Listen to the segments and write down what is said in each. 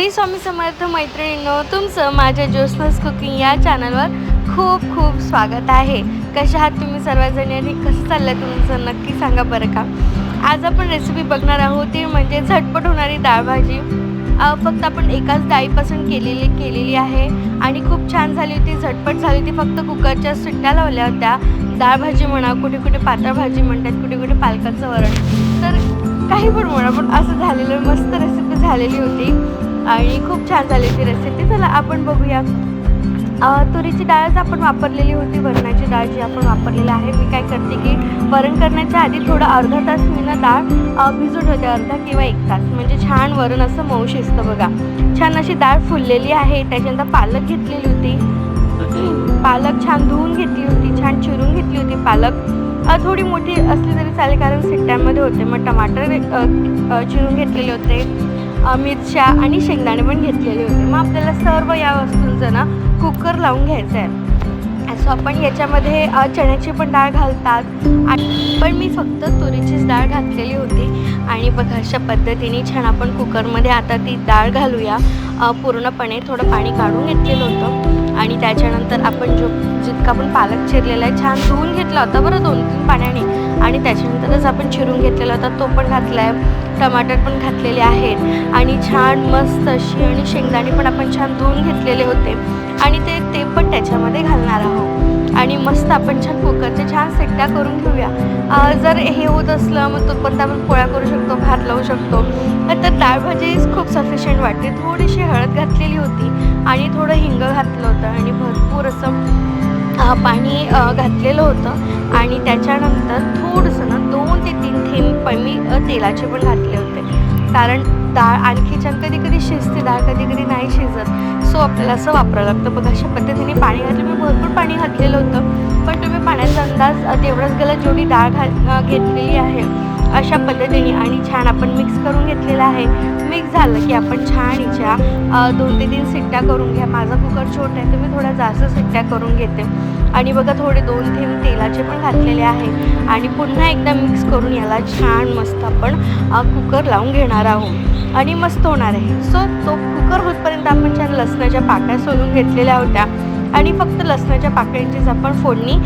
श्री स्वामी समर्थ मैत्रिणींनो तुमचं माझ्या ज्योत्स्नास कुकिंग या चॅनलवर खूप खूप स्वागत आहे. कशा आहात तुम्ही सर्वजणी आणि कसं चाललं तुमचं नक्की सांगा बरं का? आज आपण रेसिपी बघणार आहोत ती म्हणजे झटपट होणारी डाळ भाजी. फक्त आपण एकाच डाळीपासून केलेली केलेली आहे. आणि खूप छान झाली होती झटपट झाली होती. फक्त कुकरच्या सुट्ट्या लावल्या होत्या. डाळ भाजी म्हणा कुठे कुठे पातळ भाजी म्हणतात कुठे कुठे पालकाचं वरण. तर काही पण म्हणा पण असं झालेलं मस्त रेसिपी झालेली होती. आणि खूप छान झाली ती रेसिपी चला आपण बघूया. तुरीची डाळच आपण वापरलेली होती. वरणाची डाळ जी आपण वापरलेली आहे. मी काय करते की वरण करण्याच्या आधी थोडं अर्धा तास मी ना डाळ भिजून ठेवते. अर्धा किंवा एक तास. म्हणजे छान वरण असं मऊ शिजतं बघा. छान अशी डाळ फुललेली आहे. त्याच्यानंतर पालक घेतलेली होती. पालक छान धुवून घेतली होती. छान चिरून घेतली होती पालक. थोडी मोठी असली तरी चालेल कारण सिट्ट्यामध्ये होते. मग टमाटर चिरून घेतलेले होते. मिरच्या आणि शेंगदाणे पण घेतलेले होते. मग आपल्याला सर्व या वस्तूंचं ना कुकर लावून घ्यायचं आहे. सो आपण याच्यामध्ये चण्याची पण डाळ घालतात. आणि पण मी फक्त तुरीचीच डाळ घातलेली होती. आणि बघा अशा पद्धतीने छान आपण कुकरमध्ये आता ती डाळ घालूया. पूर्णपणे थोडं पाणी काढून घेतलेलं होतं. आणि त्याच्यानंतर आपण जो जितका पण पालक चिरलेला आहे छान धुवून घेतला होता बरं दोन तीन पाण्याने. आणि त्याच्यानंतरच आपण चिरून घेतलेला होता तो पण घातला आहे टमाटर पण घातलेले आहेत. आणि छान मस्त अशी आणि शेंगदाणे पण आपण छान धुवून घेतलेले होते. आणि ते ते पण त्याच्यामध्ये घालणार आहोत. आणि मस्त आपण छान कुकरच्या छान सिट्ट्या करून घेऊया. जर हे होत असलं मग तोपर्यंत आपण पोळ्या करू शकतो भात लावू शकतो. तर डाळ भाजी खूप सफिशियंट वाटते. थोडीशी हळद घातलेली होती आणि थोडं हिंग घातलं होतं. आणि भरपूर असं पाणी घातलेलं होतं. आणि त्याच्यानंतर थोडंसं ना दोन ते तीन थेंब पण मी तेलाचे पण घातले होते. कारण डाळ आणखी छान कधी कधी शिजते डाळ कधी कधी नाही शिजत. सो आपल्याला असं वापरावं लागतं. बघा अशा पद्धतीने पाणी घातलं मी भरपूर पाणी घातलेलं होतं. पण तुम्ही पाण्याचा अंदाज तेवढंच गेला जेवढी डाळ घाल घेतलेली आहे. अशा पद्धतीने आणि छान आपण मिक्स करून घेतलेला आहे. मिक्स झालं की आपण छान हिच्या दोन ते तीन सिट्ट्या करून घ्या. माझा कुकर छोटा आहे तर मी थोड्या जास्त सिट्ट्या करून घेते. आणि बघा थोडे दोन थेंब तेलाचे पण घातलेले आहे. आणि पुन्हा एकदा मिक्स करून याला छान मस्त आपण कुकर लावून घेणार आहोत. आणि मस्त होणार आहे. सो तो कुकर होतपर्यंत आपण छान लसणाच्या पाकळ्या सोलून घेतलेल्या होत्या. आणि फक्त लसणाच्या पाकळ्यांचीच आपण फोडणी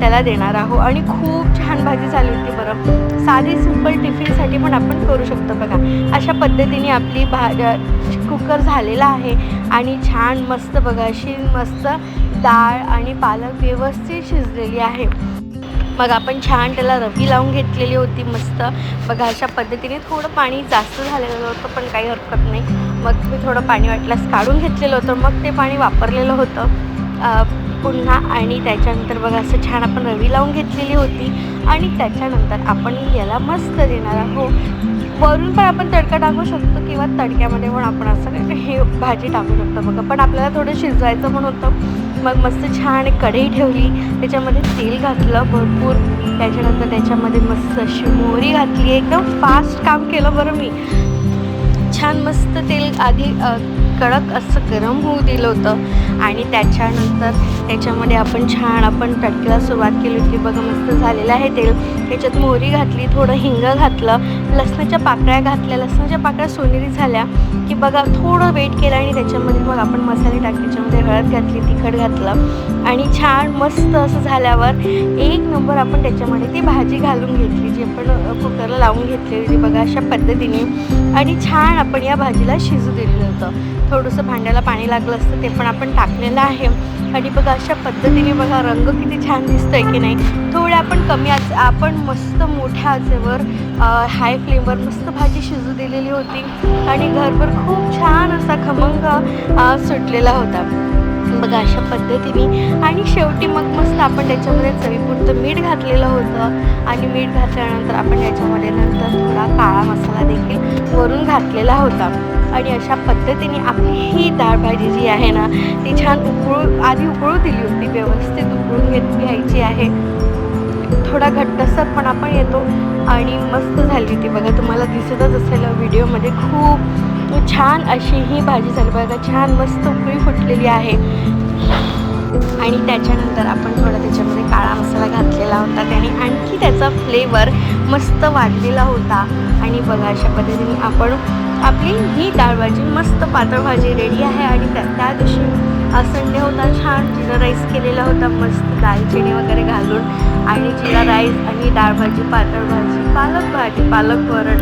त्याला देणार आहोत. आणि खूप छान भाजी झाली होती बरं. साधी सिंपल टिफिनसाठी पण आपण करू शकतो बघा. अशा पद्धतीने आपली भा कुकर झालेला आहे. आणि छान मस्त बघा अशी मस्त डाळ आणि पालक व्यवस्थित शिजलेली आहे. मग आपण छान त्याला रवी लावून घेतलेली होती मस्त. बघा अशा पद्धतीने थोडं पाणी जास्त झालेलं होतं पण काही हरकत नाही. मग मी थोडं पाणी वाटल्यास काढून घेतलेलं होतं. मग ते पाणी वापरलेलं होतं. पुन्हा आणि त्याच्यानंतर बघा असं छान आपण रवी लावून घेतलेली होती आणि त्याच्यानंतर आपण याला मस्त देणार आहोत. वरून पण आपण तडका टाकू शकतो किंवा तडक्यामध्ये पण आपण असं हे भाजी टाकू शकतो. बघा पण आपल्याला थोडं शिजवायचं पण होतं. मग मस्त छान कढई ठेवली. त्याच्यामध्ये तेल घातलं भरपूर. त्याच्यानंतर त्याच्यामध्ये मस्त अशी मोहरी घातली. एकदम फास्ट काम केलं बरं मी. छान मस्त तेल आधी कडक असं गरम होऊ दिलं होतं. आणि त्याच्यानंतर त्याच्यामध्ये आपण छान आपण तडक्याला सुरुवात केली होती. बघा मस्त झालेलं आहे तेल. त्याच्यात मोहरी घातली थोडं हिंग घातलं लसणाच्या पाकळ्या घातल्या. लसणाच्या पाकळ्या सोनेरी झाल्या की बघा थोडं वेट केलं आणि त्याच्यामध्ये मग आपण मसाले टाकले त्याच्यामध्ये हळद घातली तिखट घातलं आणि छान मस्त असं झाल्यावर एक नंबर आपण त्याच्यामध्ये ती भाजी घालून घेतली जी आपण कुकरला लावून घेतलेली होती बघा अशा पद्धतीने. आणि छान आपण या भाजीला शिजू दिलेलं होतं. थोडंसं भांड्याला पाणी लागलं असतं ते पण आपण टाकलेला आहे. आणि बघा अशा पद्धतीने बघा रंग किती छान दिसतोय की नाही. थोडे आपण कमी आज आपण मस्त मोठ्या आचेवर हाय फ्लेमवर मस्त भाजी शिजू दिलेली होती. आणि घरभर खूप छान असा खमंग सुटलेला होता. बघा अशा पद्धतीने. आणि शेवटी मग मस्त आपण त्याच्यामध्ये चवीपुरतं मीठ घातलेलं होतं. आणि मीठ घातल्यानंतर आपण त्याच्यामध्ये नंतर थोडा काळा मसाला देखील वरून घातलेला होता. आणि अशा पद्धतीने आपली ही डाळ भाजी जी आहे ना ती छान उकळू आधी उकळू दिली होती व्यवस्थित उकळून घेत घ्यायची आहे. थोडा घट्टसरपणा पण येतो आणि मस्त झाली ती. बघा तुम्हाला दिसतच असेल व्हिडिओमध्ये खूप छान अशी ही भाजी झाली. बघा छान मस्त उकळी फुटलेली आहे. आणि त्याच्यानंतर आपण थोडा त्याच्यामध्ये काळा मसाला घातलेला होता. त्याने आणखी त्याचा फ्लेवर मस्त वाढलेला होता. आणि बघा अशा पद्धतीने आपण आपली ही डाळ भाजी मस्त पातळ भाजी रेडी आहे आणि त्या त्या दिवशी संडे होता छान जिरा राईस केलेला होता मस्त दालचिनी वगैरे घालून आणि जिरा राईस आणि डाळ भाजी पातळ भाजी पालक भाजी पालक वरण.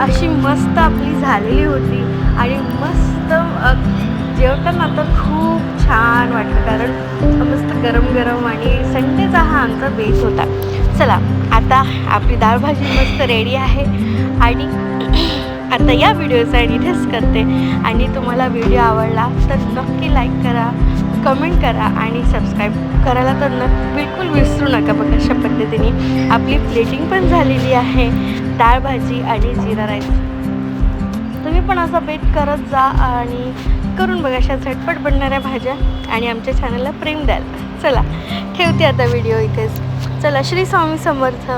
अशी मस्त आपली झालेली होती आणि मस्त जेवताना तर खूप छान वाटलं कारण मस्त गरम गरम आणि संडेचा हा आमचा बेस होता. चला आता आपली डाळ भाजी मस्त रेडी आहे आणि आता या व्हिडिओचा इथेच करते. आणि तुम्हाला व्हिडिओ आवडला तर नक्की लाईक करा कमेंट करा आणि सबस्क्राईब करायला तर न बिलकुल विसरू नका बघ अशा पद्धतीने आपली प्लेटिंग पण झालेली आहे डाळ भाजी आणि जिरा राईस. तुम्ही पण असा बेट करत जा आणि करून बघा अशा झटपट बनणाऱ्या भाज्या आणि आमच्या चॅनलला प्रेम द्याल चला ठेवते आता व्हिडिओ इथेच. चला श्री स्वामी समर्थ.